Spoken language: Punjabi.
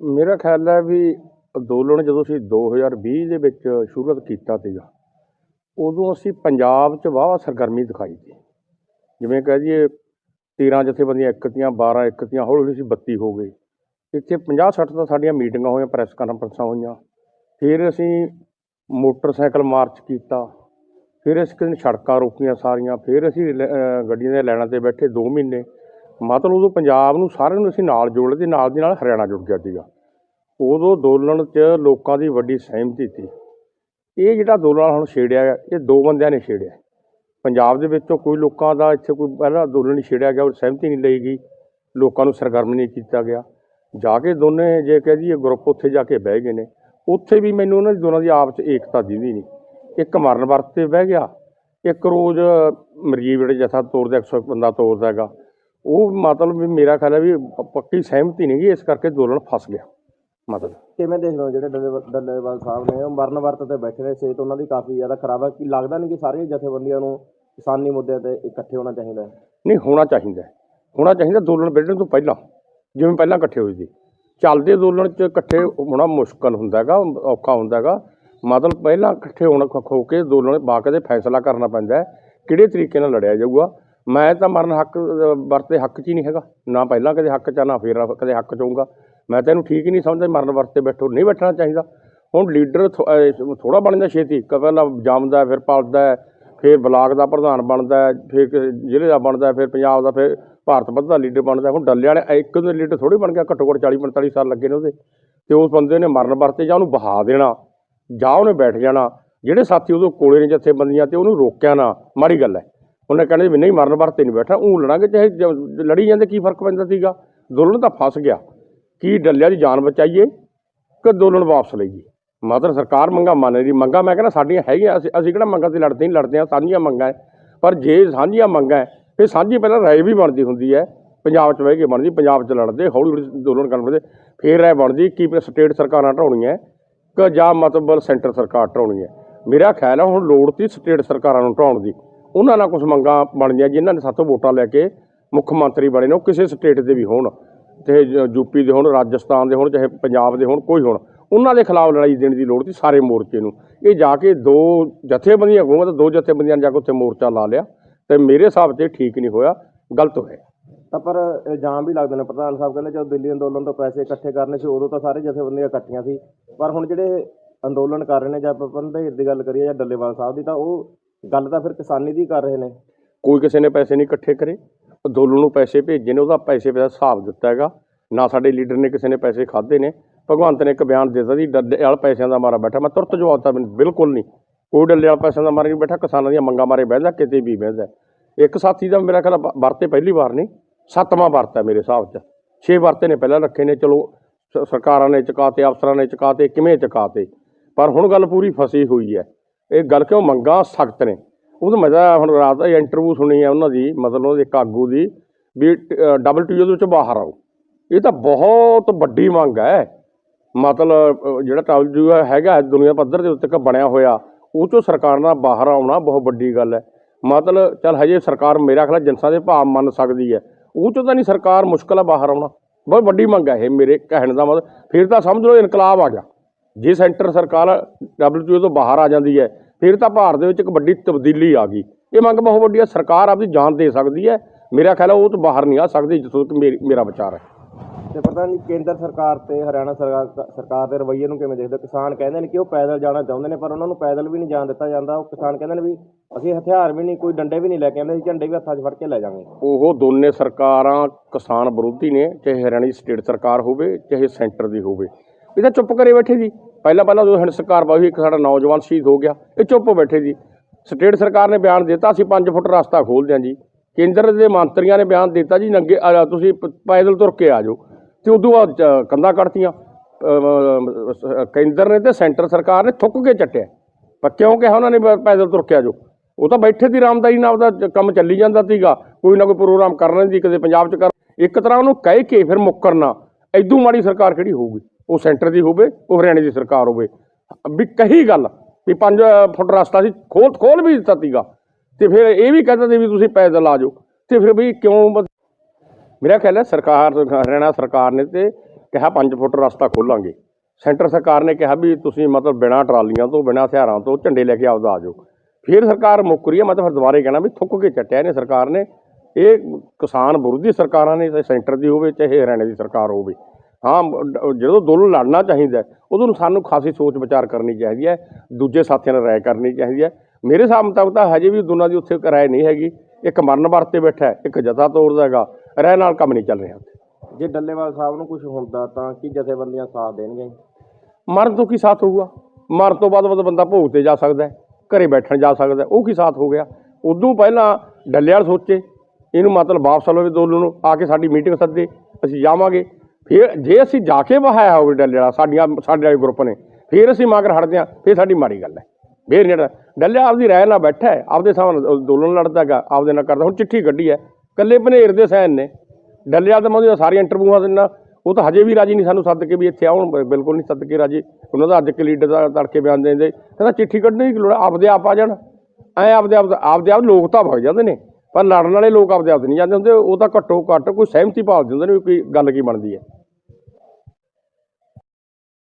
ਮੇਰਾ ਖਿਆਲ ਹੈ ਵੀ ਅੰਦੋਲਨ ਜਦੋਂ ਅਸੀਂ 2020 ਦੇ ਵਿੱਚ ਸ਼ੁਰੂਆਤ ਕੀਤਾ ਸੀਗਾ, ਉਦੋਂ ਅਸੀਂ ਪੰਜਾਬ 'ਚ ਵਾਹਵਾ ਸਰਗਰਮੀ ਦਿਖਾਈ ਸੀ। ਜਿਵੇਂ ਕਹਿ ਦਈਏ 13 ਜਥੇਬੰਦੀਆਂ ਇੱਕ ਤੀਆਂ 12 ਇੱਕ ਤੀਆਂ, ਹੌਲੀ ਹੌਲੀ ਅਸੀਂ 32 ਹੋ ਗਏ। ਇੱਥੇ 50 60 ਤਾਂ ਸਾਡੀਆਂ ਮੀਟਿੰਗਾਂ ਹੋਈਆਂ, ਪ੍ਰੈਸ ਕਾਨਫਰੰਸਾਂ ਹੋਈਆਂ। ਫਿਰ ਅਸੀਂ ਮੋਟਰਸਾਈਕਲ ਮਾਰਚ ਕੀਤਾ। ਫਿਰ ਅਸੀਂ ਕਿਤੇ ਸੜਕਾਂ ਰੋਕੀਆਂ ਸਾਰੀਆਂ। ਫਿਰ ਅਸੀਂ ਗੱਡੀਆਂ ਦੇ ਲਾਈਨਾਂ ਤੇ ਬੈਠੇ 2 ਮਹੀਨੇ। ਮਤਲਬ ਉਦੋਂ ਪੰਜਾਬ ਨੂੰ ਸਾਰਿਆਂ ਨੂੰ ਅਸੀਂ ਨਾਲ ਜੋੜ ਲਏ ਤੇ ਨਾਲ ਦੀ ਨਾਲ ਹਰਿਆਣਾ ਜੁੜ ਗਿਆ ਸੀਗਾ। ਉਦੋਂ ਅੰਦੋਲਨ 'ਚ ਲੋਕਾਂ ਦੀ ਵੱਡੀ ਸਹਿਮਤੀ ਸੀ। ਇਹ ਜਿਹੜਾ ਅੰਦੋਲਨ ਹੁਣ ਛੇੜਿਆ ਹੈ, ਇਹ ਦੋ ਬੰਦਿਆਂ ਨੇ ਛੇੜਿਆ। ਪੰਜਾਬ ਦੇ ਵਿੱਚੋਂ ਕੋਈ ਲੋਕਾਂ ਦਾ ਇੱਥੇ ਕੋਈ ਪਹਿਲਾਂ ਅੰਦੋਲਨ ਨਹੀਂ ਛੇੜਿਆ ਗਿਆ ਉਹ ਸਹਿਮਤੀ ਨਹੀਂ ਲਈ ਗਈ। ਲੋਕਾਂ ਨੂੰ ਸਰਗਰਮ ਨਹੀਂ ਕੀਤਾ ਗਿਆ। ਜਾ ਕੇ ਦੋਨੇ ਜੇ ਕਹਿ ਦਈਏ ਗਰੁੱਪ ਉੱਥੇ ਜਾ ਕੇ ਬਹਿ ਗਏ ਨੇ। ਉੱਥੇ ਵੀ ਮੈਨੂੰ ਉਹਨਾਂ ਦੀ ਦੋਨਾਂ ਦੀ ਆਪਸ 'ਚ ਏਕਤਾ ਦਿੰਦੀ ਨਹੀਂ। ਇੱਕ ਮਰਨ ਵਰਤ ਤੇ ਬਹਿ ਗਿਆ ਇੱਕ ਰੋਜ਼ ਮਰੀਜ਼ ਜਿਹੜੇ ਜਥਾ ਤੋਰਦਾ 100 ਬੰਦਾ ਤੋਰਦਾ ਹੈਗਾ। ਉਹ ਮਤਲਬ ਵੀ ਮੇਰਾ ਖਿਆਲ ਹੈ ਵੀ ਪ- ਪੱਕੀ ਸਹਿਮਤੀ ਨਹੀਂ ਗੀ ਇਸ ਕਰਕੇ ਅੰਦੋਲਨ ਫਸ ਗਿਆ ਮਤਲਬ। ਕਿਵੇਂ ਦੇਖਦੇ ਹੋ ਜਿਹੜੇ ਡੱਲੇ- ਡੱਲੇਵਾਲ ਸਾਹਿਬ ਨੇ? ਉਹ ਮਰਨ ਵਰਤ ਤੇ ਬੈਠੇ ਨੇ ਸਿਹਤ ਉਹਨਾਂ ਦੀ ਕਾਫੀ ਜ਼ਿਆਦਾ ਖਰਾਬ ਹੈ। ਕਿ ਲੱਗਦਾ ਨਹੀਂ ਕਿ ਸਾਰੀਆਂ ਜਥੇਬੰਦੀਆਂ ਨੂੰ ਕਿਸਾਨੀ ਮੁੱਦਿਆਂ ਤੇ ਇਕੱਠੇ ਹੋਣਾ ਚਾਹੀਦਾ ਹੈ? ਨਹੀਂ ਹੋਣਾ ਚਾਹੀਦਾ ਹੈ। ਹੋਣਾ ਚਾਹੀਦਾ ਅੰਦੋਲਨ ਵਿੱਢਣ ਤੋਂ ਪਹਿਲਾਂ ਜਿਵੇਂ ਪਹਿਲਾਂ ਇਕੱਠੇ ਹੋਏ ਸੀ। ਚੱਲਦੇ ਅੰਦੋਲਨ 'ਚ ਇਕੱਠੇ ਹੋਣਾ ਮੁਸ਼ਕਲ ਹੁੰਦਾ ਹੈਗਾ ਔਖਾ ਹੁੰਦਾ ਹੈਗਾ। ਮਤਲਬ ਪਹਿਲਾਂ ਇਕੱਠੇ ਹੋਣ ਹੋ ਕੇ ਅੰਦੋਲਨ ਬਾਕਾਇਦੇ ਫੈਸਲਾ ਕਰਨਾ ਪੈਂਦਾ ਹੈ ਕਿਹੜੇ ਤਰੀਕੇ ਨਾਲ ਲੜਿਆ ਜਾਊਗਾ। ਮੈਂ ਤਾਂ ਮਰਨ ਹੱਕ, ਵਰਤੇ ਹੱਕ 'ਚ ਹੀ ਨਹੀਂ ਹੈਗਾ। ਨਾ ਪਹਿਲਾਂ ਕਦੇ ਹੱਕ 'ਚ, ਨਾ ਫੇਰ ਕਦੇ ਹੱਕ 'ਚ ਹੋਊਗਾ। ਮੈਂ ਤਾਂ ਇਹਨੂੰ ਠੀਕ ਹੀ ਨਹੀਂ ਸਮਝਦਾ, ਮਰਨ ਵਰਤੇ ਬੈਠੋ, ਨਹੀਂ ਬੈਠਣਾ ਚਾਹੀਦਾ। ਹੁਣ ਲੀਡਰ ਥੋੜਾ ਜਾਂਦਾ ਛੇਤੀ। ਕ- ਪਹਿਲਾਂ ਜੰਮਦਾ, ਫਿਰ ਪਲਦਾ, ਫਿਰ ਬਲਾਕ ਦਾ ਪ੍ਰਧਾਨ ਬਣਦਾ, ਫਿਰ ਜ਼ਿਲ੍ਹੇ ਦਾ ਬਣਦਾ, ਫਿਰ ਪੰਜਾਬ ਦਾ, ਫਿਰ ਭਾਰਤ ਬੱਧ ਦਾ ਲੀਡਰ ਬਣਦਾ। ਹੁਣ ਡੱਲੇ ਵਾਲੇ ਇੱਕ ਦੇ ਲੀਡਰ ਥੋੜੀ ਬਣ ਗਿਆ, ਘੱਟੋ ਘੱਟ 40 45 ਸਾਲ ਲੱਗੇ ਨੇ ਉਹਦੇ। ਤੇ ਉਸ ਬੰਦੇ ਨੇ ਮਰਨ ਵਰਤੇ ਜਾਂ ਉਹਨੂੰ ਬਹਾ ਦੇਣਾ, ਜਾਂ ਉਹਨੇ ਬੈਠ ਜਾਣਾ। ਜਿਹੜੇ ਸਾਥੀ ਉਹਦੇ ਕੋਲੇ ਨੇ ਜਥੇਬੰਦੀਆਂ, ਤੇ ਉਹਨੂੰ ਰੋਕਿਆ ਨਾ, ਮਾੜੀ ਗੱਲ ਹੈ। ਉਹਨੇ ਕਹਿੰਦੇ ਵੀ ਨਹੀਂ ਮਰਨ ਵਰਤੇ ਨਹੀਂ ਬੈਠਾ ਉਹ ਲੜਾਂਗੇ ਚਾਹੇ ਜ- ਲੜੀ ਜਾਂਦੇ ਕੀ ਫ਼ਰਕ ਪੈਂਦਾ ਸੀਗਾ। ਦੋਲਣ ਤਾਂ ਫਸ ਗਿਆ। ਕੀ ਡੱਲਿਆਂ ਦੀ ਜਾਨ ਬਚਾਈਏ ਕਿ ਅੰਦੋਲਨ ਵਾਪਸ ਲਈਏ ਮਤਲਬ ਸਰਕਾਰ ਮੰਗਾ ਮੰਨ ਰਹੀ ਮੰਗਾ ਮੈਂ ਕਹਿੰਦਾ ਸਾਡੀਆਂ ਹੈਗੀਆਂ, ਅਸੀਂ ਅਸੀਂ ਕਿਹੜਾ ਮੰਗਾਂ ਤੇ ਲੜਦੇ ਨਹੀਂ ਲੜਦੇ ਹਾਂ ਸਾਂਝੀਆਂ ਮੰਗਾਂ ਹੈ ਪਰ ਜੇ ਸਾਂਝੀਆਂ ਮੰਗਾਂ ਹੈ ਫਿਰ ਸਾਂਝੀ ਪਹਿਲਾਂ ਰਾਏ ਵੀ ਬਣਦੀ ਹੁੰਦੀ ਹੈ ਪੰਜਾਬ 'ਚ ਬਹਿ ਕੇ ਬਣਦੀ, ਪੰਜਾਬ 'ਚ ਲੜਦੇ ਹੌਲੀ ਹੌਲੀ ਅੰਦੋਲਨ ਕਰਨ ਦੇ ਫਿਰ ਰਾਏ ਬਣਦੀ, ਕਿ ਸਟੇਟ ਸਰਕਾਰਾਂ ਢਾਉਣੀਆਂ ਕਿ ਜਾਂ ਮਤਲਬ ਸੈਂਟਰ ਸਰਕਾਰ ਢਾਉਣੀ ਹੈ ਮੇਰਾ ਖਿਆਲ ਹੈ ਹੁਣ ਲੋੜ ਤੀ ਸਟੇਟ ਸਰਕਾਰਾਂ ਨੂੰ ਢਾਉਣ ਦੀ। ਉਹਨਾਂ ਨਾਲ ਕੁਝ ਮੰਗਾਂ ਬਣਦੀਆਂ ਜਿਨ੍ਹਾਂ ਨੇ ਸਾਥੋਂ ਵੋਟਾਂ ਲੈ ਕੇ ਮੁੱਖ ਮੰਤਰੀ ਬਣੇ ਨੇ, ਉਹ ਕਿਸੇ ਸਟੇਟ ਦੇ ਵੀ ਹੋਣ ਤੇ ਯੂਪੀ ਦੇ ਹੋਣ, ਰਾਜਸਥਾਨ ਦੇ ਹੋਣ, ਚਾਹੇ ਪੰਜਾਬ ਦੇ ਹੋਣ, ਕੋਈ ਹੋਣ, ਉਹਨਾਂ ਦੇ ਖਿਲਾਫ ਲੜਾਈ ਦੇਣ ਦੀ ਲੋੜ ਸੀ ਸਾਰੇ ਮੋਰਚੇ ਨੂੰ। ਇਹ ਜਾ ਕੇ ਦੋ ਜਥੇਬੰਦੀਆਂ ਹਕੂਮਤ ਦੋ ਜਥੇਬੰਦੀਆਂ ਨੇ ਜਾ ਕੇ ਉੱਥੇ ਮੋਰਚਾ ਲਾ ਲਿਆ ਤੇ ਮੇਰੇ ਹਿਸਾਬ 'ਚ ਠੀਕ ਨਹੀਂ ਹੋਇਆ, ਗਲਤ ਹੋਇਆ। ਤਾਂ ਪਰ ਇਲਜ਼ਾਮ ਵੀ ਲੱਗਦੇ ਨੇ, ਪ੍ਰਧਾਨ ਸਾਹਿਬ ਕਹਿੰਦੇ ਜਦੋਂ ਦਿੱਲੀ ਅੰਦੋਲਨ ਤੋਂ ਪੈਸੇ ਇਕੱਠੇ ਕਰਨੇ ਸੀ, ਉਦੋਂ ਤਾਂ ਸਾਰੇ ਜਥੇਬੰਦੀਆਂ ਇਕੱਠੀਆਂ ਸੀ, ਪਰ ਹੁਣ ਜਿਹੜੇ ਅੰਦੋਲਨ ਕਰ ਰਹੇ ਨੇ ਜਾਂ ਆਪਾਂ ਪੰਧੇਰ ਦੀ ਗੱਲ ਕਰੀਏ ਜਾਂ ਡੱਲੇਵਾਲ ਸਾਹਿਬ ਦੀ, ਤਾਂ ਉਹ ਗੱਲ ਤਾਂ ਫਿਰ ਕਿਸਾਨੀ ਦੀ ਕਰ ਰਹੇ ਨੇ। ਕੋਈ ਕਿਸੇ ਨੇ ਪੈਸੇ ਨਹੀਂ ਇਕੱਠੇ ਕਰੇ। ਅੰਦੋਲਨ ਨੂੰ ਪੈਸੇ ਭੇਜੇ ਨੇ, ਉਹਦਾ ਪੈਸੇ ਦਾ ਹਿਸਾਬ ਦਿੱਤਾ ਹੈਗਾ। ਨਾ ਸਾਡੇ ਲੀਡਰ ਨੇ ਕਿਸੇ ਨੇ ਪੈਸੇ ਖਾਦੇ ਨੇ। ਭਗਵੰਤ ਨੇ ਇੱਕ ਬਿਆਨ ਦਿੱਤਾ ਜੀ ਡੱਲੇ ਵਾਲ ਪੈਸਿਆਂ ਦਾ ਮਾਰਾ ਬੈਠਾ। ਮੈਂ ਤੁਰਤ ਜਵਾਬ ਦਿੱਤਾ, ਮੈਨੂੰ ਬਿਲਕੁਲ ਨਹੀਂ। ਕੋਈ ਡੱਲੇ ਵਾਲ ਪੈਸਿਆਂ ਦਾ ਮਾਰਾ ਨਹੀਂ ਬੈਠਾ, ਕਿਸਾਨਾਂ ਦੀਆਂ ਮੰਗਾਂ ਮਾਰੇ ਬਹਿੰਦਾ, ਕਿਤੇ ਵੀ ਬਹਿੰਦਾ। ਇੱਕ ਸਾਥੀ ਦਾ ਮੇਰਾ ਖਿਆਲ ਵਰਤੇ ਪਹਿਲੀ ਵਾਰ ਨਹੀਂ, ਸੱਤਵਾਂ ਵਰਤ ਹੈ ਮੇਰੇ ਹਿਸਾਬ 'ਚ। ਛੇ ਵਰਤੇ ਨੇ ਪਹਿਲਾਂ ਰੱਖੇ ਨੇ, ਚਲੋ ਸਰਕਾਰਾਂ ਨੇ ਚੁਕਾਤੇ, ਅਫਸਰਾਂ ਨੇ ਚੁਕਾਤੇ, ਕਿਵੇਂ ਚੁਕਾਤੇ। ਪਰ ਹੁਣ ਗੱਲ ਪੂਰੀ ਫਸੀ ਹੋਈ ਹੈ। ਇਹ ਗੱਲ ਕਿਉਂ ਮੰਗਾਂ? ਸਖਤ ਨੇ। ਉਹ ਤਾਂ ਮੈਂ ਤਾਂ ਹੁਣ ਰਾਤ ਦਾ ਇੰਟਰਵਿਊ ਸੁਣੀ ਹੈ ਉਹਨਾਂ ਦੀ, ਮਤਲਬ ਉਹਦੇ ਇੱਕ ਆਗੂ ਦੀ, ਵੀ ਡਬਲਯੂਟੀਓ ਦੇ ਵਿੱਚੋਂ ਬਾਹਰ ਆਓ। ਇਹ ਤਾਂ ਬਹੁਤ ਵੱਡੀ ਮੰਗ ਹੈ। ਮਤਲਬ ਜਿਹੜਾ ਡਬਲ ਡਬਲਯੂਟੀਓ ਹੈਗਾ ਦੁਨੀਆ ਪੱਧਰ ਦੇ ਉੱਤੇ ਬਣਿਆ ਹੋਇਆ। ਉਹ ਚੋਂ ਸਰਕਾਰ ਨਾਲ ਬਾਹਰ ਆਉਣਾ ਬਹੁਤ ਵੱਡੀ ਗੱਲ ਹੈ। ਮਤਲਬ, ਚੱਲ ਹਜੇ ਸਰਕਾਰ ਮੇਰਾ ਖਿਆਲ ਜਨਸਾਂ ਦੇ ਭਾਵ ਮੰਨ ਸਕਦੀ ਹੈ। ਉਹ ਚੋਂ ਤਾਂ ਨਹੀਂ ਸਰਕਾਰ ਮੁਸ਼ਕਲ ਹੈ ਬਾਹਰ ਆਉਣਾ। ਬਹੁਤ ਵੱਡੀ ਮੰਗ ਹੈ ਇਹ ਮੇਰੇ ਕਹਿਣ ਦਾ ਮਤਲਬ। ਫਿਰ ਤਾਂ ਸਮਝ ਲਓ ਇਨਕਲਾਬ ਆ ਗਿਆ। ਜੇ ਸੈਂਟਰ ਸਰਕਾਰ ਡਬਲਯੂਟੀਓ ਤੋਂ ਬਾਹਰ ਆ ਜਾਂਦੀ ਹੈ ਫਿਰ ਤਾਂ ਭਾਰਤ ਦੇ ਵਿੱਚ ਇੱਕ ਵੱਡੀ ਤਬਦੀਲੀ ਆ ਗਈ। ਇਹ ਮੰਗ ਬਹੁਤ ਵੱਡੀ ਹੈ ਸਰਕਾਰ ਆਪਦੀ ਜਾਨ ਦੇ ਸਕਦੀ ਹੈ। ਮੇਰਾ ਖਿਆਲ ਹੈ ਉਹ ਤੋਂ ਬਾਹਰ ਨਹੀਂ ਆ ਸਕਦੀ ਜਿੱਥੋਂ ਤੱਕ ਮੇਰੀ- ਵਿਚਾਰ ਹੈ। ਤੇ ਪ੍ਰਧਾਨ ਜੀ ਕੇਂਦਰ ਸਰਕਾਰ ਤੇ ਹਰਿਆਣਾ ਸਰਕਾਰ ਸਰਕਾਰ ਦੇ ਰਵੱਈਏ ਨੂੰ ਕਿਵੇਂ ਦੇਖਦੇ? ਕਿਸਾਨ ਕਹਿੰਦੇ ਨੇ ਕਿ ਉਹ ਪੈਦਲ ਜਾਣਾ ਚਾਹੁੰਦੇ ਨੇ ਪਰ ਉਹਨਾਂ ਨੂੰ ਪੈਦਲ ਵੀ ਨਹੀਂ ਜਾਣ ਦਿੱਤਾ ਜਾਂਦਾ। ਉਹ ਕਿਸਾਨ ਕਹਿੰਦੇ ਨੇ ਵੀ ਅਸੀਂ ਹਥਿਆਰ ਵੀ ਨਹੀਂ ਕੋਈ ਡੰਡੇ ਵੀ ਨਹੀਂ ਲੈ ਕੇ ਆਉਂਦੇ ਅਸੀਂ ਝੰਡੇ ਵੀ ਹੱਥਾਂ 'ਚ ਫੜ ਕੇ ਲੈ ਜਾਵਾਂਗੇ। ਉਹ ਦੋਨੇ ਸਰਕਾਰਾਂ ਕਿਸਾਨ ਵਿਰੋਧੀ ਨੇ ਚਾਹੇ ਹਰਿਆਣਾ ਦੀ ਸਟੇਟ ਸਰਕਾਰ ਹੋਵੇ ਚਾਹੇ ਸੈਂਟਰ ਦੀ ਹੋਵੇ। ਇਹ ਤਾਂ ਚੁੱਪ ਕਰੇ ਬੈਠੇ ਜੀ ਪਹਿਲਾਂ ਪਹਿਲਾਂ ਜਦੋਂ ਹਿੰਦ ਸਰਕਾਰ ਪਾਈ ਇੱਕ ਸਾਡਾ ਨੌਜਵਾਨ ਸ਼ਹੀਦ ਹੋ ਗਿਆ, ਇਹ ਚੁੱਪ ਬੈਠੇ ਜੀ ਸਟੇਟ ਸਰਕਾਰ ਨੇ ਬਿਆਨ ਦਿੱਤਾ ਅਸੀਂ 5 ਫੁੱਟ ਰਸਤਾ ਖੋਲ ਦਿਆਂ ਜੀ। ਕੇਂਦਰ ਦੇ ਮੰਤਰੀਆਂ ਨੇ ਬਿਆਨ ਦਿੱਤਾ ਜੀ, ਨੰਗੇ ਤੁਸੀਂ ਪੈਦਲ ਤੁਰ ਕੇ ਆ ਜਾਓ। ਤੇ ਉਦੋਂ ਬਾਅਦ ਚ ਕੰਧਾਂ ਕੱਢਤੀਆਂ। ਕੇਂਦਰ ਨੇ ਤੇ ਸੈਂਟਰ ਸਰਕਾਰ ਨੇ ਥੁੱਕ ਕੇ ਚੱਟਿਆ। ਪਰ ਕਿਉਂ ਕਿਹਾ ਉਹਨਾਂ ਨੇ ਪੈਦਲ ਤੁਰ ਕੇ ਆ ਜਾਓ? ਉਹ ਤਾਂ ਬੈਠੇ ਦੀ ਰਾਮਦਾਈ ਨਾਲ, ਉਹਦਾ ਕੰਮ ਚੱਲੀ ਜਾਂਦਾ ਸੀਗਾ। ਕੋਈ ਨਾ ਕੋਈ ਪ੍ਰੋਗਰਾਮ ਕਰ ਸੀ, ਕਦੇ ਪੰਜਾਬ 'ਚ ਕਰ ਇੱਕ ਤਰ੍ਹਾਂ ਉਹਨੂੰ ਕਹਿ ਕੇ ਫਿਰ ਮੁੱਕਰਨਾ। ਐਦੂ ਮਾੜੀ ਸਰਕਾਰ ਕਿਹੜੀ ਹੋਊਗੀ? ਉਹ ਸੈਂਟਰ ਦੀ ਹੋਵੇ, ਉਹ ਹਰਿਆਣੇ ਦੀ ਸਰਕਾਰ ਹੋਵੇ। ਵੀ ਕਹੀ ਗੱਲ ਵੀ 5 ਫੁੱਟ ਰਸਤਾ ਸੀ, ਖੋਲ ਖੋਲ ਵੀ ਦਿੱਤਾ ਸੀਗਾ। ਤੇ ਫਿਰ ਇਹ ਵੀ ਕਹਿੰਦਾ ਸੀ ਵੀ ਤੁਸੀਂ ਪੈਦਲ ਆ ਜਾਓ। ਤੇ ਫਿਰ ਵੀ ਕਿਉਂ ਮੇਰਾ ਖਿਆਲ ਹੈ ਸਰਕਾਰ, ਹਰਿਆਣਾ ਸਰਕਾਰ ਨੇ ਤੇ ਕਿਹਾ 5 ਫੁੱਟ ਰਸਤਾ ਖੋਲਾਂਗੇ। ਸੈਂਟਰ ਸਰਕਾਰ ਨੇ ਕਿਹਾ ਵੀ ਤੁਸੀਂ ਮਤਲਬ ਬਿਨਾਂ ਟਰਾਲੀਆਂ ਤੋਂ, ਬਿਨਾਂ ਹਥਿਆਰਾਂ ਤੋਂ ਝੰਡੇ ਲੈ ਕੇ ਆਪਦਾ ਆ ਜਾਓ। ਫਿਰ ਸਰਕਾਰ ਮੁੱਕ ਰਹੀ ਹੈ, ਮੈਂ ਤਾਂ ਫਿਰ ਦੁਬਾਰੇ ਕਹਿਣਾ ਵੀ ਥੁੱਕ ਕੇ ਚੱਟਿਆ ਨੇ ਸਰਕਾਰ ਨੇ। ਇਹ ਕਿਸਾਨ ਵਿਰੋਧੀ ਸਰਕਾਰਾਂ ਨੇ, ਚਾਹੇ ਸੈਂਟਰ ਦੀ ਹੋਵੇ, ਚਾਹੇ ਹਰਿਆਣੇ ਦੀ ਸਰਕਾਰ ਹੋਵੇ। ਹਾਂ ਜਦੋਂ ਦੋਨੋਂ ਲੜਨਾ ਚਾਹੀਦਾ ਉਦੋਂ ਸਾਨੂੰ ਖਾਸੀ ਸੋਚ ਵਿਚਾਰ ਕਰਨੀ ਚਾਹੀਦੀ ਹੈ ਦੂਜੇ ਸਾਥੀਆਂ ਨਾਲ ਰਾਏ ਕਰਨੀ ਚਾਹੀਦੀ ਹੈ। ਮੇਰੇ ਹਿਸਾਬ ਮੁਤਾਬਕ ਤਾਂ ਹਜੇ ਵੀ ਦੋਨਾਂ ਦੀ ਉੱਥੇ ਰਾਏ ਨਹੀਂ ਹੈਗੀ। ਇੱਕ ਮਰਨ ਵਰਤੇ ਬੈਠਾ ਇੱਕ ਜਥਾ ਤੋੜਦਾ ਹੈਗਾ। ਰਾਏ ਨਾਲ ਕੰਮ ਨਹੀਂ ਚੱਲ ਰਿਹਾ ਉੱਥੇ। ਜੇ ਡੱਲੇਵਾਲ ਸਾਹਿਬ ਨੂੰ ਕੁਝ ਹੁੰਦਾ ਤਾਂ ਕੀ ਜਥੇਬੰਦੀਆਂ ਸਾਥ ਦੇਣਗੇ ਮਰਨ ਤੋਂ ਕੀ ਸਾਥ ਹੋਊਗਾ? ਮਰਨ ਤੋਂ ਬਾਅਦ ਬਾਅਦ ਬੰਦਾ ਭੋਗ ਤੇ ਜਾ ਸਕਦਾ ਘਰੇ ਬੈਠਣ ਜਾ ਸਕਦਾ ਉਹ ਕੀ ਸਾਥ ਹੋ ਗਿਆ? ਉਦੋਂ ਪਹਿਲਾਂ ਡੱਲੇਵਾਲ ਸੋਚੇ ਇਹਨੂੰ ਮਤਲਬ ਵਾਪਸ ਲਵੇ ਦੋਲੂ ਨੂੰ ਆ ਕੇ ਸਾਡੀ ਮੀਟਿੰਗ ਸੱਦੇ ਅਸੀਂ ਜਾਵਾਂਗੇ। ਫਿਰ ਜੇ ਅਸੀਂ ਜਾ ਕੇ ਵਹਾਇਆ ਹੋਵੇ ਡੱਲੇਵਾਲ ਸਾਡੀਆਂ, ਸਾਡੇ ਵਾਲੇ ਗਰੁੱਪ ਨੇ, ਫਿਰ ਅਸੀਂ ਮਗਰ ਹਟਦੇ ਹਾਂ, ਫਿਰ ਸਾਡੀ ਮਾੜੀ ਗੱਲ ਹੈ। ਫੇਰ ਜਿਹੜਾ ਡੱਲਿਆ ਆਪਦੀ ਰਾਏ ਨਾਲ ਬੈਠਾ ਹੈ, ਆਪਦੇ ਸਾਹਮਣੇ ਅੰਦੋਲਨ ਲੜਦਾ ਹੈਗਾ, ਆਪਦੇ ਨਾਲ ਕਰਦਾ, ਹੁਣ ਚਿੱਠੀ ਕੱਢੀ ਹੈ ਕੱਲੇ ਭਨੇਰ ਦੇ ਸੈਨ ਨੇ। ਡੱਲਿਆ ਤਾਂ ਮੈਂ ਉਹਦੀਆਂ ਸਾਰੀਆਂ ਇੰਟਰਵਿਊਆਂ ਦਿੰਦਾ, ਉਹ ਤਾਂ ਹਜੇ ਵੀ ਰਾਜੀ ਨਹੀਂ ਸਾਨੂੰ ਸੱਦ ਕੇ ਵੀ ਇੱਥੇ ਆਉਣ, ਬਿਲਕੁਲ ਨਹੀਂ ਸੱਦ ਕੇ ਰਾਜੀ। ਉਹਨਾਂ ਦਾ ਅੱਜ ਇੱਕ ਲੀਡਰ ਦਾ ਤੜਕੇ ਬਿਆਨ ਦਿੰਦੇ ਕਹਿੰਦਾ ਚਿੱਠੀ ਕੱਢਣੀ ਦੀ ਲੋੜ ਆਪਦੇ ਆਪ ਆ ਜਾਣ। ਐ ਆਪਦੇ ਆਪ ਆਪਦੇ ਆਪ ਲੋਕ ਤਾਂ ਭਗ ਜਾਂਦੇ ਨੇ, ਪਰ ਲੜਨ ਵਾਲੇ ਲੋਕ ਆਪਦੇ ਆਪ ਨਹੀਂ ਜਾਂਦੇ ਹੁੰਦੇ, ਉਹ ਤਾਂ ਘੱਟੋ ਘੱਟ ਕੋਈ ਸਹਿਮਤੀ ਭਾਲਦੇ ਹੁੰਦੇ ਨੇ ਵੀ ਕੋਈ ਗੱਲ ਕੀ ਬਣਦੀ ਹੈ।